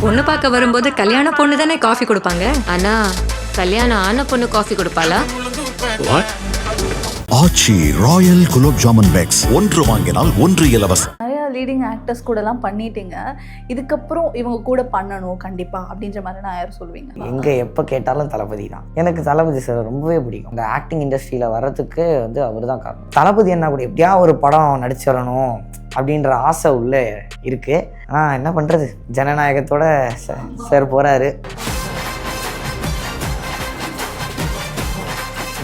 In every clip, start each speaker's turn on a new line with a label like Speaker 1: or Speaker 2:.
Speaker 1: பொண்ணு பார்க்க வரும்போது கல்யாண பொண்ணு தானே காஃபி கொடுப்பாங்க?
Speaker 2: அண்ணா கல்யாணம் ஆன பொண்ணு coffee கொடுப்பாளா?
Speaker 3: Aachi royal gulab jamun packs. ஒன்று வாங்கினால் ஒன்று இலவசம்.
Speaker 4: லீடிங் ஆக்டர்ஸ் கூடலாம் பண்ணிட்டீங்க. இதுக்கப்புறம் இவங்க கூட பண்ணணும் கண்டிப்பாக அப்படின்ற மாதிரி நான் யாரும் சொல்லுவீங்க?
Speaker 5: எங்கே எப்போ கேட்டாலும் தளபதி தான். எனக்கு தளபதி சார் ரொம்பவே பிடிக்கும். இந்த ஆக்டிங் இண்டஸ்ட்ரியில் வர்றதுக்கு வந்து அவர் தான் காரணம். தளபதி என்ன கூட எப்படியா ஒரு படம் நடிச்சிடணும் அப்படின்ற ஆசை உள்ளே இருக்குது ஆனால் என்ன பண்ணுறது ஜனநாயகத்தோட ச- சார் போகிறாரு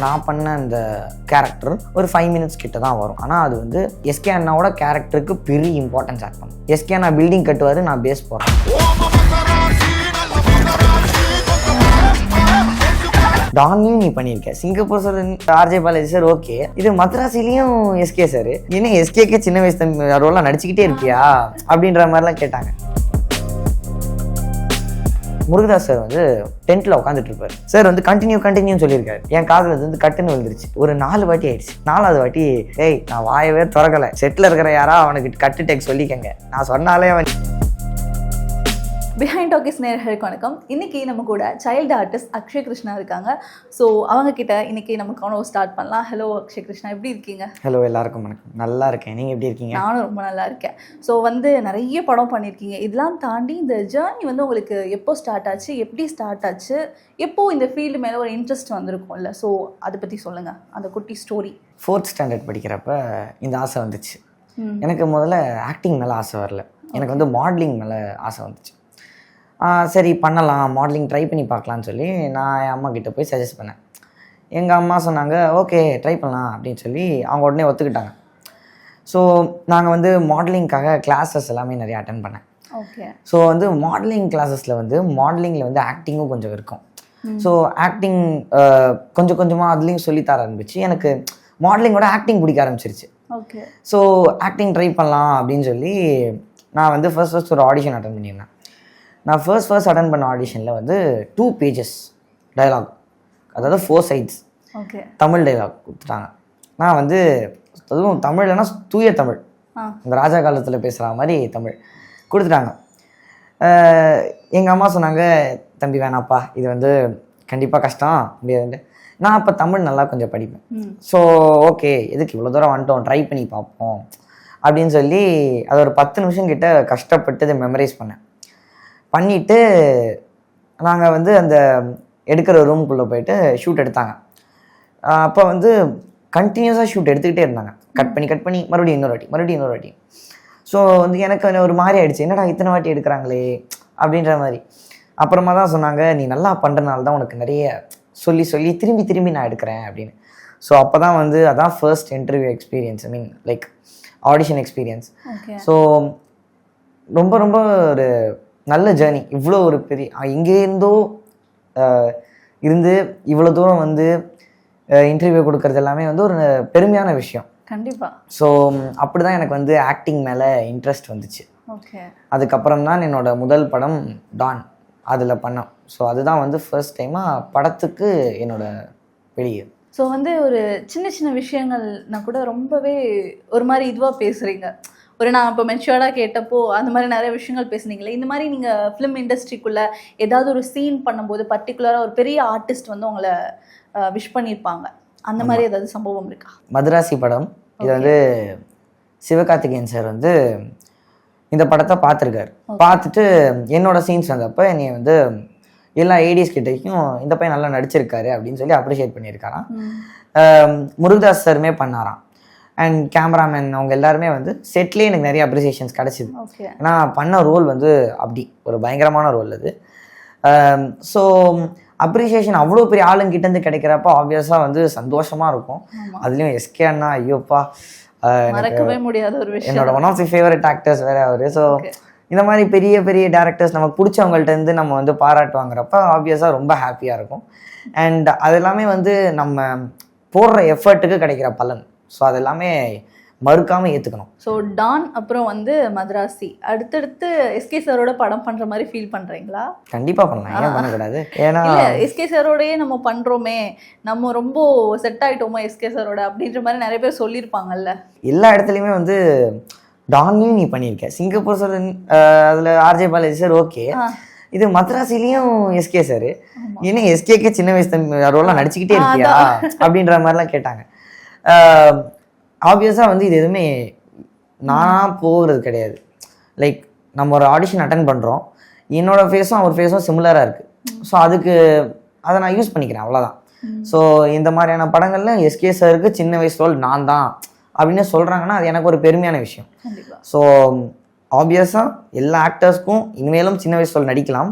Speaker 5: நான் பண்ண அந்த கேரக்டர் ஒரு ஃபைவ் மினிட்ஸ் கிட்ட தான் வரும். ஆனால் அது வந்து எஸ்கே அண்ணாவோட கேரக்டருக்கு பெரிய இம்பார்ட்டன்ஸ் ஆட் பண்ணும். எஸ்கே அண்ணா பில்டிங் கட்டுவார் நான் பேஸ் போகிறேன் டான்லையும் நீ பண்ணியிருக்கேன் Singapore sir R J Balaji sir okay இது மத்ராசிலையும் எஸ்கே சார் ஏன்னா எஸ்கேக்கு சின்ன வயசு ரோலாம் நடிச்சுக்கிட்டே இருக்கியா? அப்படின்ற மாதிரிலாம் கேட்டாங்க. முருகதாஸ் சார் வந்து டென்ட்டில் உட்காந்துட்டு இருப்பார் சார் வந்து கண்டினியூ கண்டினியூ சொல்லியிருக்காரு. என் காதில் அது வந்து கட்டுன்னு விழுந்துருச்சு. ஒரு நாலு வாட்டி ஆயிடுச்சு. நாலாவது வாட்டி ஏய் நான் வாயவே திறக்கலை. செட்டில் இருக்கிற யாரா அவனுக்கு கட்டு டேக் சொல்லிக்கங்க. நான் சொன்னாலே அவன்
Speaker 4: பிஹைண்ட் டாக்கிஸ் நேர்களுக்கு வணக்கம். இன்னைக்கு நம்ம கூட சைல்டு ஆர்டிஸ்ட் அக்ஷய் கிருஷ்ணா இருக்காங்க. ஸோ அவங்க கிட்ட இன்னைக்கு நம்ம கனவு ஸ்டார்ட் பண்ணலாம். ஹலோ அக்ஷய் கிருஷ்ணா எப்படி இருக்கீங்க?
Speaker 5: ஹலோ எல்லாருக்கும் வணக்கம். நல்லா இருக்கேன். நீங்கள் எப்படி இருக்கீங்க?
Speaker 4: நானும் ரொம்ப நல்லா இருக்கேன். ஸோ வந்து நிறைய படம் பண்ணியிருக்கீங்க இதெல்லாம் தாண்டி இந்த ஜேர்னி வந்து உங்களுக்கு எப்போ ஸ்டார்ட் ஆச்சு? எப்படி ஸ்டார்ட் ஆச்சு? எப்போ இந்த ஃபீல்டு மேலே ஒரு இன்ட்ரெஸ்ட் வந்திருக்கும்ல? ஸோ அதை பற்றி சொல்லுங்கள் அந்த குட்டி ஸ்டோரி
Speaker 5: ஃபோர்த் ஸ்டாண்டர்ட் படிக்கிறப்ப இந்த ஆசை வந்துச்சு. எனக்கு முதல்ல ஆக்டிங் மேலே ஆசை வரல. எனக்கு வந்து மாடலிங் மேலே ஆசை வந்துச்சு. சரி பண்ணலாம். மாடலிங் ட்ரை பண்ணி பார்க்கலான்னு சொல்லி நான் என் அம்மா கிட்ட போய் சஜஸ்ட் பண்ணேன். எங்கள் அம்மா சொன்னாங்க ஓகே ட்ரை பண்ணலாம் அப்படின்னு சொல்லி அவங்க உடனே ஒத்துக்கிட்டாங்க. ஸோ நாங்கள் வந்து மாடலிங்க்காக கிளாஸஸ் எல்லாமே நிறைய அட்டன் பண்ணேன்.
Speaker 4: ஓகே
Speaker 5: ஸோ வந்து மாடலிங் கிளாஸஸில் வந்து மாடலிங்கில் வந்து ஆக்டிங்கும் கொஞ்சம் இருக்கும். ஸோ ஆக்டிங் கொஞ்சம் கொஞ்சமாக அதுலேயும் சொல்லித்தர ஆரம்பிச்சு எனக்கு மாடலிங்கோட ஆக்டிங் பிடிக்க ஆரம்பிச்சிருச்சு.
Speaker 4: ஓகே
Speaker 5: ஸோ ஆக்டிங் ட்ரை பண்ணலாம் அப்படின்னு சொல்லி நான் வந்து ஃபர்ஸ்ட் ஃபர்ஸ்ட் ஒரு ஆடிஷன் அட்டன் பண்ணியிருந்தேன். நான் ஃபர்ஸ்ட் ஃபர்ஸ்ட் அட்டன் பண்ண ஆடிஷனில் வந்து டூ பேஜஸ் டயலாக் அதாவது four sides
Speaker 4: okay
Speaker 5: Tamil dialogue கொடுத்துட்டாங்க. நான் வந்து அதுவும் தமிழ்லனா தூய தமிழ். இந்த ராஜா காலத்தில் பேசுகிற மாதிரி தமிழ் கொடுத்துட்டாங்க. எங்கள் அம்மா சொன்னாங்க தம்பி வேணாப்பா இது வந்து கண்டிப்பாக கஷ்டம். முடியாதுன்ட்டு. நான் அப்போ தமிழ் நல்லா கொஞ்சம் படிப்பேன். ஸோ ஓகே எதுக்கு இவ்வளோ தூரம் வந்துட்டோம்? ட்ரை பண்ணி பார்ப்போம். அப்படின்னு சொல்லி அது ஒரு பத்து நிமிஷம் கிட்ட கஷ்டப்பட்டு இதை மெமரைஸ் பண்ணேன். பண்ணிவிட்டு நாங்கள் வந்து அந்த எடுக்கிற ரூம்குள்ளே போயிட்டு ஷூட் எடுத்தாங்க. அப்போ வந்து கண்டினியூஸாக ஷூட் எடுத்துக்கிட்டே இருந்தாங்க. கட் பண்ணி கட் பண்ணி மறுபடியும் இன்னொரு வாட்டி மறுபடியும் இன்னொரு வாட்டி. ஸோ வந்து எனக்கு ஒரு மாதிரி ஆயிடுச்சு. என்னடா இத்தனை வாட்டி எடுக்கிறாங்களே? அப்படின்ற மாதிரி. அப்புறமா தான் சொன்னாங்க நீ நல்லா பண்ணுறனால தான் உனக்கு நிறைய சொல்லி சொல்லி திரும்பி திரும்பி நான் எடுக்கிறேன் அப்படின்னு. ஸோ அப்போ தான் வந்து அதான் first interview experience I mean like audition experience so ரொம்ப ரொம்ப ஒரு நல்ல ஜேர்னி இவ்வளோ ஒரு பெரிய எங்கேருந்தோ இருந்து இவ்வளோ தூரம் வந்து இன்டர்வியூ கொடுக்கறது எல்லாமே வந்து ஒரு பெருமையான விஷயம்.
Speaker 4: கண்டிப்பா.
Speaker 5: ஸோ அப்படி தான் எனக்கு வந்து ஆக்டிங் மேலே இன்ட்ரெஸ்ட் வந்துச்சு.
Speaker 4: ஓகே
Speaker 5: அதுக்கப்புறம் தான் என்னோட முதல் படம் டான் அதில் பண்ணோம். ஸோ அதுதான் வந்து ஃபர்ஸ்ட் டைமாக படத்துக்கு என்னோட வெளியே.
Speaker 4: ஸோ வந்து ஒரு சின்ன சின்ன விஷயங்கள்னா கூட ரொம்பவே ஒரு மாதிரி இதுவாக பேசுகிறீங்க ஒரு நான் இப்போ மெச்சூர்டாக கேட்டப்போ அந்த மாதிரி நிறைய விஷயங்கள் பேசுனீங்களே இந்த மாதிரி நீங்கள் ஃபிலிம் இண்டஸ்ட்ரிக்குள்ளே ஏதாவது ஒரு சீன் பண்ணும்போது பர்டிகுலராக ஒரு பெரிய ஆர்டிஸ்ட் வந்து உங்களை விஷ் பண்ணியிருப்பாங்க. அந்த மாதிரி ஏதாவது சம்பவம் இருக்கா?
Speaker 5: மதராசி படம். இது வந்து சிவகார்த்திகேயன் சார் வந்து இந்த படத்தை பார்த்துருக்காரு. பார்த்துட்டு என்னோட சீன்ஸ் வந்தப்போ என்னை வந்து எல்லா ஏடிஎஸ் கிட்டேயும் இந்த பையன் நல்லா நடிச்சிருக்காரு அப்படின்னு சொல்லி அப்ரிஷியேட் பண்ணியிருக்காராம். முருகதாஸ் சாருமே பண்ணாராம். அண்ட் கேமராமேன் அவங்க எல்லாருமே வந்து செட்லேயே எனக்கு நிறைய அப்ரிசியேஷன்ஸ் கிடச்சிது. ஏன்னா பண்ண ரோல் வந்து அப்படி ஒரு பயங்கரமான ரோல் அது. ஸோ அப்ரிசியேஷன் அவ்வளோ பெரிய ஆளுங்கிட்டேருந்து கிடைக்கிறப்ப ஆப்வியஸாக வந்து சந்தோஷமாக இருக்கும். அதுலேயும் எஸ்கே அண்ணா ஐயோப்பா
Speaker 4: மறக்கவே முடியாத ஒரு விஷயம்.
Speaker 5: என்னோட one of the favourite actors வேற அவர். ஸோ. இந்த மாதிரி பெரிய பெரிய டேரக்டர்ஸ் நமக்கு பிடிச்சவங்கள்ட்ட இருந்து நம்ம வந்து பாராட்டு வாங்குறப்ப ஆப்வியஸாக ரொம்ப ஹாப்பியாக இருக்கும். அண்ட் அது எல்லாமே வந்து நம்ம போடுற எஃபர்ட்டுக்கு கிடைக்கிற பலன். ஸோ அதெல்லாமே மறுக்காம ஏத்துக்கணும். ஏற்றுக்கணும்
Speaker 4: ஸோ டான் அப்புறம் வந்து மதராசி. அடுத்தடுத்து எஸ்கே சாரோட படம் பண்ற மாதிரி ஃபீல் பண்றீங்களா?
Speaker 5: கண்டிப்பா பண்ணலாம். ஏன் பண்ணக்கூடாது? ஏன்னா
Speaker 4: எஸ்கே சாரோடையே நம்ம பண்றோமே. நம்ம ரொம்ப செட் ஆயிட்டோமா எஸ்கே சாரோட அப்படின்ற மாதிரி நிறைய பேர் சொல்லியிருப்பாங்கல்ல.
Speaker 5: எல்லா இடத்துலயுமே வந்து டான்லையும் நீ பண்ணியிருக்க. சிங்கப்பூர் சார் அதில் ஆர்ஜே பாலாஜி சார் ஓகே இது மத்ராசிலையும் எஸ்கே சார். என்ன எஸ்கேக்கே சின்ன வயசு ரோலாம் நடிச்சுக்கிட்டே இருக்கியா? அப்படின்ற மாதிரிலாம் கேட்டாங்க. ஆப்வியஸாக வந்து இது எதுவுமே நானாக போகிறது கிடையாது. லைக் நம்ம ஒரு ஆடிஷன் அட்டன் பண்ணுறோம் என்னோட ஃபேஸும் அவர் ஃபேஸும் சிமிலராக இருக்குது ஸோ அதுக்கு அதை நான் யூஸ் பண்ணிக்கிறேன் அவ்வளோதான் ஸோ இந்த மாதிரியான படங்களில் எஸ்கே சாருக்கு சின்ன வயசு ரோல் நான் தான் அப்படின்னு சொல்கிறாங்கன்னா அது எனக்கு ஒரு பெருமையான விஷயம். ஸோ ஆப்வியஸாக எல்லா ஆக்டர்ஸ்க்கும் இனிமேலும் சின்ன வயசு ரோல் நடிக்கலாம்.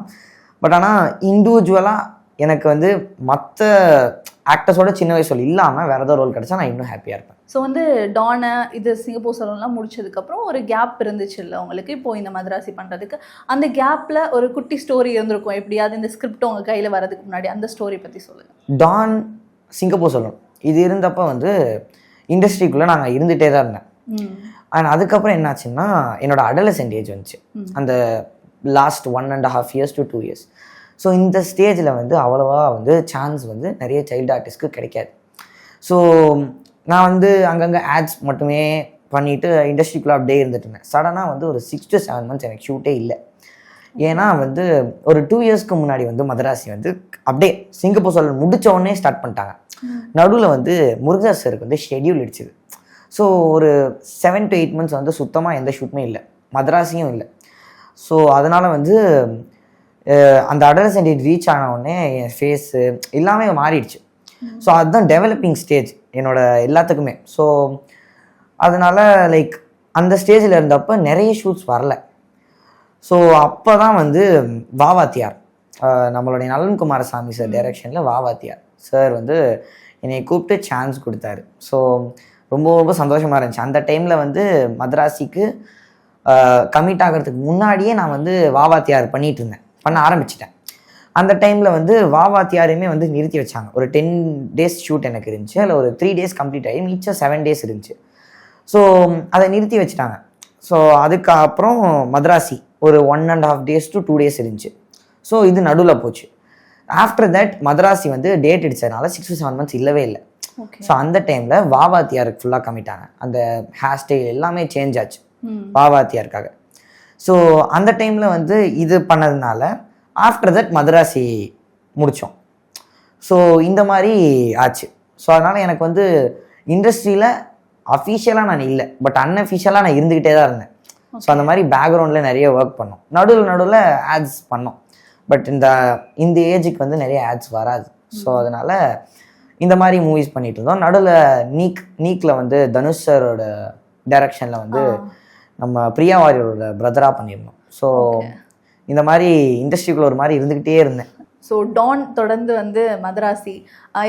Speaker 5: பட் ஆனால் இண்டிவிஜுவலாக எனக்கு வந்து மற்ற ஆக்டர்ஸோட சின்ன வயசு ரோல் இல்லாமல் வேறு ஏதோ ரோல் கிடச்சா நான் இன்னும் ஹாப்பியாக இருப்பேன்.
Speaker 4: ஸோ வந்து டானை இது சிங்கப்பூர் சலூன்லாம் முடிச்சதுக்கப்புறம் ஒரு கேப் இருந்துச்சு இல்லை உங்களுக்கு? இப்போ இந்த மദ്രാசி பண்ணுறதுக்கு அந்த கேப்பில் ஒரு குட்டி ஸ்டோரி இருந்திருக்கும். எப்படியாவது இந்த ஸ்கிரிப்ட் உங்கள் கையில் வரதுக்கு முன்னாடி அந்த ஸ்டோரி பற்றி சொல்லுங்கள்
Speaker 5: டான் சிங்கப்பூர் சொல்லணும் இது இருந்தப்போ வந்து இண்டஸ்ட்ரிக்குள்ளே நாங்கள் இருந்துகிட்டே தான் இருந்தேன். அண்ட் அதுக்கப்புறம் என்னாச்சுன்னா என்னோட அடலசென்ட் ஏஜ் வந்துச்சு. அந்த last one and half years to two years so இந்த ஸ்டேஜில் வந்து அவ்வளோவா வந்து சான்ஸ் வந்து நிறைய சைல்டு ஆர்டிஸ்ட்க்கு கிடைக்காது. ஸோ நான் வந்து அங்கங்கே ஆட்ஸ் மட்டுமே பண்ணிட்டு இண்டஸ்ட்ரிக்குள்ளே அப்படியே இருந்துட்டு இருந்தேன். சடனாக வந்து ஒரு சிக்ஸ் டு செவன் மந்த்ஸ் எனக்கு ஷூட்டே இல்லை. ஏன்னா வந்து ஒரு டூ இயர்ஸ்க்கு முன்னாடி வந்து மதராசி வந்து அப்படியே சிங்கப்பூர் சொல்ல முடிச்ச உடனே ஸ்டார்ட் பண்ணிட்டாங்க. நடுவில் வந்து முருகதாஸ் சருக்கு வந்து ஷெட்யூல் இடிச்சுது. ஸோ ஒரு செவன் டு எயிட் மந்த்ஸ் வந்து சுத்தமாக எந்த ஷூட்டுமே இல்லை. மதராசியும் இல்லை. ஸோ அதனால் வந்து அந்த அடலசென்ட் ரீச் ஆன உடனே என் ஃபேஸு எல்லாமே மாறிடுச்சு. ஸோ அதுதான் டெவலப்பிங் ஸ்டேஜ் என்னோட எல்லாத்துக்குமே. ஸோ அதனால லைக் அந்த ஸ்டேஜில் இருந்தப்போ நிறைய ஷூட்ஸ் வரல. ஸோ அப்போ தான் வந்து வாவாத்தியார் நம்மளுடைய நலன் குமாரசாமி சார் டைரக்ஷனில் வாவாத்தியார் சார் வந்து என்னை கூப்பிட்டு சான்ஸ் கொடுத்தாரு. ஸோ ரொம்ப ரொம்ப சந்தோஷமாக இருந்துச்சு. அந்த டைமில் வந்து மദ്രാசிக்கு கமிட் ஆகிறதுக்கு முன்னாடியே நான் வந்து வாவாத்தியார் பண்ணிட்டு இருந்தேன். பண்ண ஆரம்பிச்சிட்டேன். அந்த டைமில் வந்து வாவாத்தியாரையுமே வந்து நிறுத்தி வச்சாங்க. ஒரு டென் டேஸ் ஷூட் எனக்கு இருந்துச்சு. அதில் ஒரு த்ரீ டேஸ் கம்ப்ளீட் ஆகி மிச்சம் செவன் டேஸ் இருந்துச்சு. ஸோ அதை நிறுத்தி வச்சிட்டாங்க. ஸோ அதுக்கப்புறம் மதராசி ஒரு one and half days to two days இருந்துச்சு. ஸோ இது நடுவில் போச்சு. ஆஃப்டர் தட் மதராசி வந்து டேட் அடித்ததுனால சிக்ஸ் டு செவன் மந்த்ஸ் இல்லவே இல்லை. ஸோ அந்த டைமில் வாவாத்தியாருக்கு ஃபுல்லாக கம்மிட்டாங்க அந்த ஹேர் ஸ்டைல் எல்லாமே சேஞ்ச் ஆச்சு. வாவாத்தியாருக்காக ஸோ அந்த டைமில் வந்து இது பண்ணதுனால ஆஃப்டர் தட் மദ്രാசி முடித்தோம் ஸோ இந்த மாதிரி ஆச்சு. ஸோ அதனால் எனக்கு வந்து இண்டஸ்ட்ரியில் அஃபீஷியலாக நான் இல்லை. பட் அன்அஃபிஷியலாக நான் இருந்துக்கிட்டே தான் இருந்தேன். ஸோ அந்த மாதிரி பேக்ரவுண்டில் நிறைய ஒர்க் பண்ணோம். நடுவில் நடுவில் ஆட்ஸ் பண்ணோம். பட் இந்த இந்த ஏஜுக்கு வந்து நிறைய ஆட்ஸ் வராது. ஸோ அதனால இந்த மாதிரி மூவிஸ் பண்ணிட்டு இருந்தோம். நடுவில் நீக் நீக்கில் வந்து தனுஷ் சாரோட டைரக்ஷனில் வந்து நம்ம பிரியா வாரியரோட பிரதராக பண்ணியிருந்தோம் ஸோ இந்த மாதிரி இண்டஸ்ட்ரிக்குள்ள ஒரு மாதிரி இருந்துக்கிட்டே இருந்தேன்.
Speaker 4: ஸோ டான் தொடர்ந்து வந்து மதராசி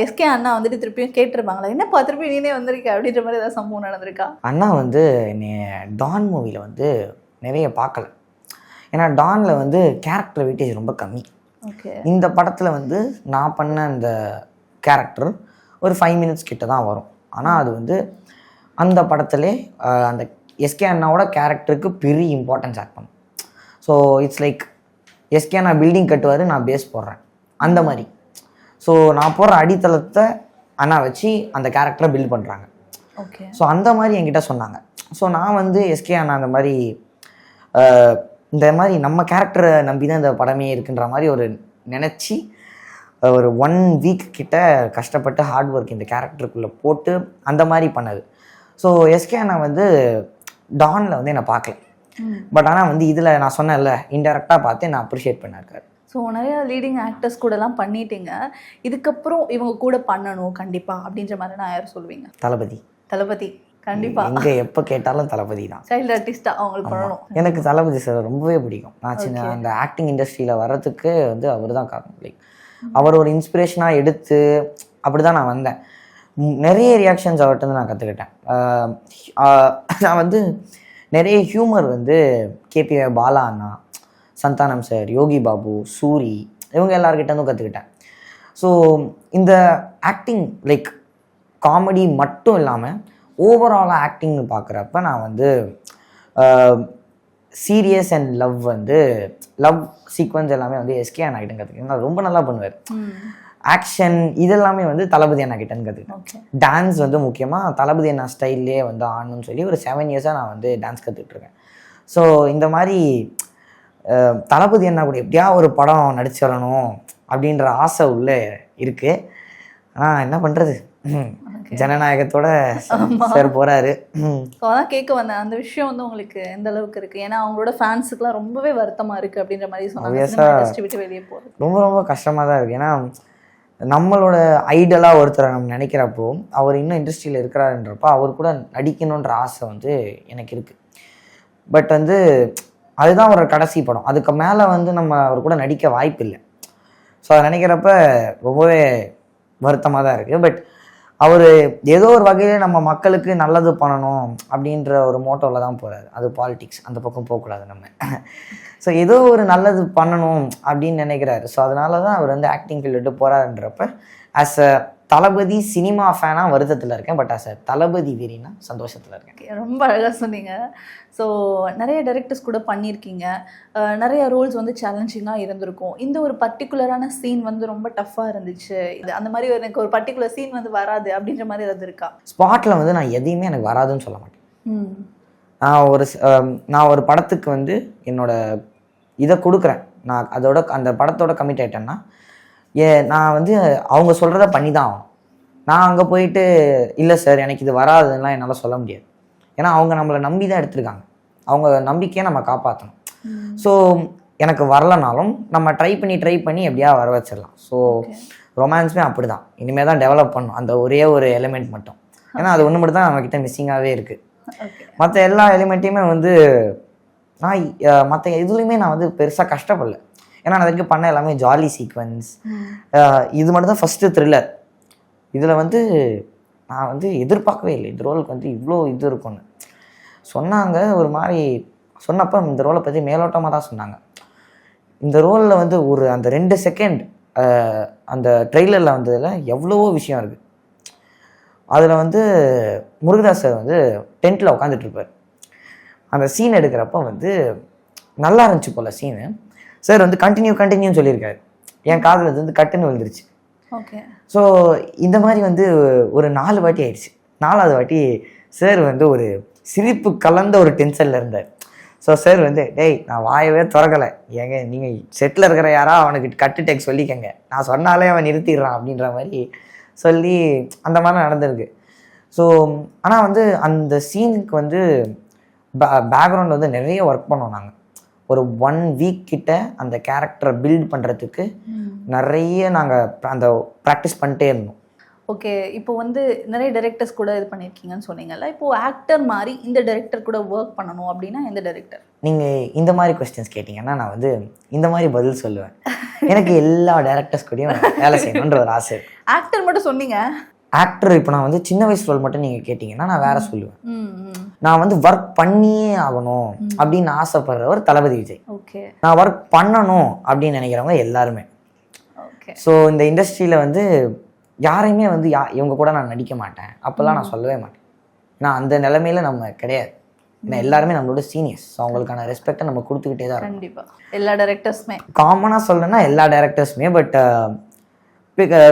Speaker 4: எஸ்கே அண்ணா வந்துட்டு திருப்பியும் கேட்டிருப்பாங்களா? என்னப்பா திருப்பி நீனே வந்திருக்க? அப்படின்ற மாதிரி ஏதாவது சம்பவம் நடந்திருக்கா?
Speaker 5: அண்ணா வந்து என்னை டான் மூவியில் வந்து நிறைய பார்க்கல. ஏன்னா டானில் வந்து கேரக்டர் வெயிட்டேஜ் ரொம்ப கம்மி.
Speaker 4: ஓகே
Speaker 5: இந்த படத்தில் வந்து நான் பண்ண அந்த கேரக்டர் ஒரு ஃபைவ் மினிட்ஸ் கிட்ட தான் வரும். ஆனால் அது வந்து அந்த படத்திலே அந்த எஸ்கே அண்ணாவோட கேரக்டருக்கு பெரிய இம்பார்ட்டன்ஸ் ஆட் பண்ணும். ஸோ இட்ஸ் லைக் எஸ்கே அண்ணா பில்டிங் கட்டுவார் நான் பேஸ் போடுறேன். அந்த மாதிரி. ஸோ நான் போடுற அடித்தளத்தை அண்ணா வச்சு அந்த கேரக்டரை பில்ட் பண்ணுறாங்க
Speaker 4: ஓகே
Speaker 5: ஸோ அந்த மாதிரி என்கிட்ட சொன்னாங்க. ஸோ நான் வந்து எஸ்கே அண்ணா அந்த மாதிரி இந்த மாதிரி நம்ம கேரக்டரை நம்பி தான் இந்த படமே இருக்குன்ற மாதிரி ஒரு நினச்சி ஒரு ஒன் வீக் கிட்ட கஷ்டப்பட்டு ஹார்ட் ஒர்க் இந்த கேரக்டருக்குள்ளே போட்டு அந்த மாதிரி பண்ணது. ஸோ எஸ்கே அண்ணா வந்து டானில் வந்து என்னை பார்க்கல. பட் ஆனால் வந்து இதில் நான் சொன்னேன்ல இன்டெரக்டாக பார்த்து நான் அப்ரிஷியேட் பண்ணிருக்காரு.
Speaker 4: ஸோ நிறைய லீடிங் ஆக்டர்ஸ் கூடலாம் பண்ணிட்டீங்க. இதுக்கப்புறம் இவங்க கூட பண்ணணும் கண்டிப்பா அப்படின்ற மாதிரி நான் யார் சொல்லுவீங்க?
Speaker 5: தளபதி.
Speaker 4: தளபதி. கண்டிப்பா.
Speaker 5: எங்கே எப்போ கேட்டாலும் தளபதி தான்.
Speaker 4: சைல்டு ஆர்டிஸ்டா அவங்களுக்கு பண்ணணும்.
Speaker 5: எனக்கு தளபதி சார் ரொம்பவே பிடிக்கும். நான் சின்ன அந்த ஆக்டிங் இண்டஸ்ட்ரியில் வர்றதுக்கு வந்து அவர் தான் காரணம் அவர் ஒரு இன்ஸ்பிரேஷனாக எடுத்து அப்படி தான் நான் வந்தேன். நிறைய ரியாக்ஷன்ஸ் அவர்கிட்ட நான் கற்றுக்கிட்டேன் நான் வந்து நிறைய ஹியூமர் வந்து கேபி பாலா அண்ணா சந்தானம் சார் யோகி பாபு சூரி இவங்க எல்லார்கிட்ட இருந்தும் கற்றுக்கிட்டேன் ஸோ இந்த ஆக்டிங் லைக் காமெடி மட்டும் இல்லாமல் ஓவராலாக ஆக்டிங்னு பார்க்குறப்ப நான் வந்து சீரியஸ் அண்ட் லவ் வந்து லவ் சீக்வன்ஸ் எல்லாமே வந்து எஸ்கே அண்ணா கிட்ட கற்றுக்கிட்டேன் ரொம்ப நல்லா பண்ணுவார். ஆக்ஷன் இதெல்லாமே வந்து தளபதி அண்ணா கிட்டன்னு கற்றுக்கிட்டேன் டான்ஸ் வந்து முக்கியமாக தளபதி அண்ணா ஸ்டைல்லே வந்து ஆடணும்னு சொல்லி ஒரு செவன் இயர்ஸாக நான் வந்து டான்ஸ் கற்றுட்ருக்கேன் ஸோ இந்த மாதிரி தளபதி அண்ணா கூட எப்படியா ஒரு படம் நடிச்சிடணும் அப்படின்ற ஆசை உள்ளே இருக்குது ஆனால் என்ன பண்ணுறது ஜனநாயகத்தோட சார் போகிறாரு
Speaker 4: ஸோ அதான் கேட்க வந்தேன். அந்த விஷயம் வந்து உங்களுக்கு எந்த அளவுக்கு இருக்கு? ஏன்னா அவங்களோட ஃபேன்ஸுக்குலாம் ரொம்பவே வருத்தமா இருக்கு அப்படின்ற மாதிரி சொன்னாங்க. வெளியே போகிறது
Speaker 5: ரொம்ப ரொம்ப கஷ்டமாக தான் இருக்குது ஏன்னா நம்மளோட ஐடலாக ஒருத்தரை நம்ம நினைக்கிறப்போ அவர் இன்னும் இண்டஸ்ட்ரியில் இருக்கிறாருன்றப்போ அவர் கூட நடிக்கணுன்ற ஆசை வந்து எனக்கு இருக்குது பட் வந்து அதுதான் அவரோட கடைசி படம். அதுக்கு மேலே வந்து நம்ம அவர் கூட நடிக்க வாய்ப்பு இல்லை. ஸோ அதை நினைக்கிறப்ப ரொம்பவே வருத்தமாக தான் இருக்குது பட் அவர் ஏதோ ஒரு வகையில் நம்ம மக்களுக்கு நல்லது பண்ணணும் அப்படின்ற ஒரு மோட்டோவில் தான் போகிறாரு அது பாலிட்டிக்ஸ் அந்த பக்கம் போகக்கூடாது நம்ம. ஸோ ஏதோ ஒரு நல்லது பண்ணணும் அப்படின்னு நினைக்கிறாரு. ஸோ அதனால தான் அவர் வந்து ஆக்டிங் ஃபீல்டு விட்டு போகிறாருன்றப்ப ஆஸ் அ தளபதி சினிமா ஃபேனாக வருத்தத்தில் இருக்கேன். பட் ஆஸ் அ தளபதி வீரினா சந்தோஷத்தில் இருக்கேன்.
Speaker 4: ரொம்ப அழகாக சொன்னீங்க. ஸோ நிறைய டைரக்டர்ஸ் கூட பண்ணியிருக்கீங்க. நிறைய ரோல்ஸ் வந்து சேலஞ்சிங்காக இருந்திருக்கும். இந்த ஒரு பர்டிகுலரான சீன் வந்து ரொம்ப டஃப்பாக இருந்துச்சு. இது அந்த மாதிரி ஒரு எனக்கு ஒரு பர்டிகுலர் சீன் வந்து வராது அப்படின்ற மாதிரி ஏதாவது இருக்கா?
Speaker 5: ஸ்பாட்டில் வந்து நான் எதையுமே எனக்கு வராதுன்னு சொல்ல மாட்டேன். நான் ஒரு நான் ஒரு படத்துக்கு வந்து என்னோட இதை கொடுக்குறேன். நான் அதோட அந்த படத்தோட கமிட் ஆயிட்டேன்னா ஏ நான் வந்து அவங்க சொல்கிறத பண்ணி தான் ஆகணும். நான் அங்கே போயிட்டு இல்லை சார் எனக்கு இது வராதுன்னா என்னால் சொல்ல முடியாது. ஏன்னா அவங்க நம்மளை நம்பி தான் எடுத்திருக்காங்க. அவங்க நம்பிக்கையை நம்ம காப்பாற்றணும் ஸோ எனக்கு வரலனாலும் நம்ம ட்ரை பண்ணி ட்ரை பண்ணி எப்படியா வர வச்சிடலாம் ஸோ ரொமான்ஸுமே அப்படி தான் இனிமேல் தான் டெவலப் பண்ணும். அந்த ஒரே ஒரு எலிமெண்ட் மட்டும். ஏன்னா அது ஒன்று மட்டும் தான் நம்மக்கிட்ட மிஸ்ஸிங்காகவே இருக்குது மற்ற எல்லா எலிமெண்ட்டையுமே வந்து நான் மற்ற எதுலேயுமே நான் வந்து பெருசாக கஷ்டப்படல. ஏன்னா நான் அதுக்கு பண்ண எல்லாமே ஜாலி சீக்வன்ஸ் இது மட்டும் தான் ஃபஸ்ட்டு த்ரில்லர் இதில் வந்து நான் வந்து எதிர்பார்க்கவே இல்லை. இந்த ரோலுக்கு வந்து இவ்வளோ இது இருக்கும்னு. சொன்னாங்க ஒரு மாதிரி சொன்னப்போ இந்த ரோலை பற்றி மேலோட்டமாக தான் சொன்னாங்க. இந்த ரோலில் வந்து ஒரு அந்த ரெண்டு செகண்ட் அந்த ட்ரெய்லரில் வந்ததில் எவ்வளவோ விஷயம் இருக்குது அதில் வந்து முருகதாஸ் சார் வந்து டென்ட்டில் உட்காந்துட்டு இருப்பார். அந்த சீன் எடுக்கிறப்ப வந்து நல்லா இருந்துச்சு போல் சீனு சார் வந்து கண்டினியூ கண்டினியூன்னு சொல்லியிருக்காரு. என் காதில் அது வந்து கட்டுன்னு விழுந்துருச்சு.
Speaker 4: ஓகே
Speaker 5: ஸோ இந்த மாதிரி வந்து ஒரு நாலு வாட்டி ஆயிடுச்சு. நாலாவது வாட்டி சார் வந்து ஒரு சிரிப்பு கலந்த ஒரு டென்ஷனில் இருந்தார். ஸோ சார் வந்து டேய் நான் வாயவே திறக்கலை. ஏங்க நீங்கள் செட்டில் இருக்கிற யாரா அவனுக்கு கட்டு டேக் சொல்லிக்கங்க. நான் சொன்னாலே அவன் நிறுத்திடுறான் அப்படின்ற மாதிரி சொல்லி அந்த மாதிரி நடந்திருக்கு. ஸோ ஆனால் வந்து அந்த சீனுக்கு வந்து பேக்ரவுண்ட் வந்து நிறைய ஒர்க் பண்ணோம் நாங்கள் ஒரு ஒன் வீக் கிட்ட அந்த கேரக்டரை பில்ட் பண்ணுறதுக்கு நிறைய நாங்கள் அந்த ப்ராக்டிஸ் பண்ணிட்டே இருந்தோம்.
Speaker 4: ஓகே இப்போ வந்து நிறைய டைரக்டர்ஸ் கூட இது பண்ணியிருக்கீங்கன்னு சொன்னீங்கல்ல இப்போ ஆக்டர் மாதிரி இந்த டைரக்டர் கூட ஒர்க் பண்ணணும் அப்படின்னா எந்த டைரக்டர்
Speaker 5: நீங்கள் இந்த மாதிரி கொஸ்டின்ஸ் கேட்டிங்கன்னா நான் வந்து இந்த மாதிரி பதில் சொல்லுவேன். எனக்கு எல்லா டேரக்டர்ஸ் கூடயும் வேலை செய்யணுன்ற ஒரு ஆசை
Speaker 4: ஆக்டர் மட்டும் சொன்னீங்க?
Speaker 5: ஆக்டர் இப்போ நான் வந்து சின்ன வயசு ரோல் மட்டும் நீங்கள் கேட்டிங்கன்னா நான் வேற சொல்லுவேன். நான் வந்து ஒர்க் பண்ணியே ஆகணும் அப்படின்னு ஆசைப்படுறவர் தளபதி விஜய்.
Speaker 4: ஓகே. நான்
Speaker 5: ஒர்க் பண்ணணும் அப்படின்னு நினைக்கிறவங்க எல்லாருமே. ஸோ இந்த இண்டஸ்ட்ரியில் வந்து யாரையுமே வந்து யா இவங்க கூட நான் நடிக்க மாட்டேன். அப்போல்லாம் நான் சொல்லவே மாட்டேன். நான் அந்த நிலைமையில நம்ம கிடையாது. ஏன்னா எல்லாருமே நம்மளோட சீனியர்ஸ் ஸோ அவங்களுக்கான ரெஸ்பெக்டை நம்ம கொடுத்துக்கிட்டே தான் இருக்கோம்
Speaker 4: எல்லா டைரக்டர்ஸுமே
Speaker 5: காமனாக சொல்லணும்னா எல்லா டேரக்டர்ஸுமே பட்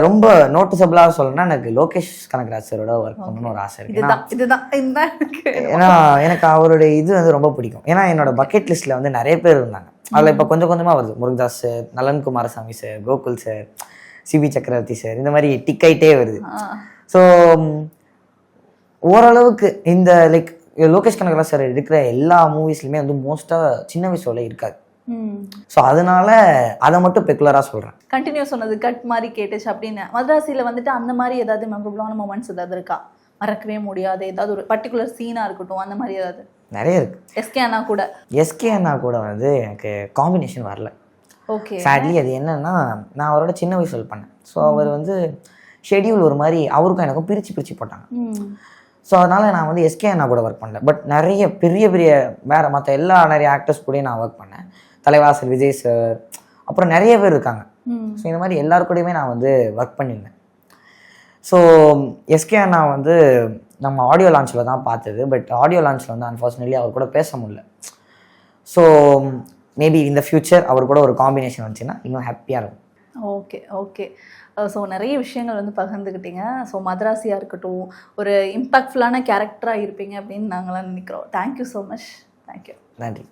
Speaker 5: ரொம்ப நோட்டிசபிளாக சொல்லணும்னா எனக்கு லோகேஷ் கனகராஜ் சாரோட ஒர்க் பண்ணணும்னு ஒரு ஆசை இருக்கு. ஏன்னா
Speaker 4: இதுதான் இதுதான் இதுதான் எனக்கு
Speaker 5: அவருடைய இது வந்து ரொம்ப பிடிக்கும். ஏன்னா என்னோட பக்கெட் லிஸ்ட்டில் வந்து நிறைய பேர் இருந்தாங்க. அதில் இப்போ கொஞ்சம் கொஞ்சமாக வருது. Murugadoss sir Nalan Kumarasamy sir Gokul sir Sibi Chakravarthi sir. இந்த மாதிரி டிக் ஆயிட்டே வருது ஸோ ஓரளவுக்கு இந்த லைக் லோகேஷ் கனகராஜ் சார் எடுக்கிற எல்லா மூவிஸ்லையுமே வந்து மோஸ்ட்டாக சின்ன வயசுல இருக்காது. ஸோ அதனால அதை மட்டும் பெக்குலராக சொல்கிறேன்
Speaker 4: கண்டினியூ சொன்னது கட் மாதிரி கேட்டுச்சு அப்படின்னு. மதராசியில் வந்துட்டு அந்த மாதிரி ஏதாவது மெமரபுளான மூமெண்ட்ஸ் ஏதாவது இருக்கா? மறக்கவே முடியாது ஏதாவது ஒரு பர்டிகுலர் சீனாக இருக்கட்டும் அந்த மாதிரி ஏதாவது?
Speaker 5: நிறைய இருக்கு.
Speaker 4: எஸ்கே அண்ணா கூட.
Speaker 5: எஸ்கே அண்ணா கூட வந்து எனக்கு காம்பினேஷன் வரல.
Speaker 4: ஓகே
Speaker 5: சேட்லி அது என்னன்னா நான் அவரோட சின்ன வயசில் பண்ணேன். ஸோ அவர் வந்து ஷெடியூல் ஒரு மாதிரி அவருக்கும் எனக்கும் பிரித்து பிரித்து போட்டாங்க. ஸோ அதனால் நான் வந்து எஸ்கே அண்ணா கூட ஒர்க் பண்ணல. பட் நிறைய பெரிய பெரிய வேறு மற்ற எல்லா நிறைய ஆக்டர்ஸ் கூடயும் நான் ஒர்க் பண்ணேன். தலைவாசல் விஜய் சார் அப்புறம் நிறைய பேர் இருக்காங்க. ஸோ இந்த மாதிரி எல்லாரு கூடயுமே நான் வந்து ஒர்க் பண்ணியிருந்தேன். ஸோ எஸ்கே அண்ணா வந்து நம்ம ஆடியோ லான்ச்சில் தான் பார்த்தது. பட் ஆடியோ லான்ச்சில் வந்து அன்ஃபார்ச்சுனேட்லி அவர் கூட பேச முடியல. ஸோ மேபி இந்த ஃப்யூச்சர் அவர் கூட ஒரு காம்பினேஷன் வந்துச்சுன்னா இன்னும் ஹாப்பியாக இருக்கும்.
Speaker 4: ஓகே ஓகே ஸோ நிறைய விஷயங்கள் வந்து பகிர்ந்துக்கிட்டீங்க ஸோ மதராசியாக இருக்கட்டும் ஒரு இம்பாக்ட்ஃபுல்லான கேரக்டராக இருப்பீங்க அப்படின்னு நாங்களாம் நினைக்கிறோம். தேங்க்யூ ஸோ மச் தேங்க்யூ
Speaker 5: நன்றி.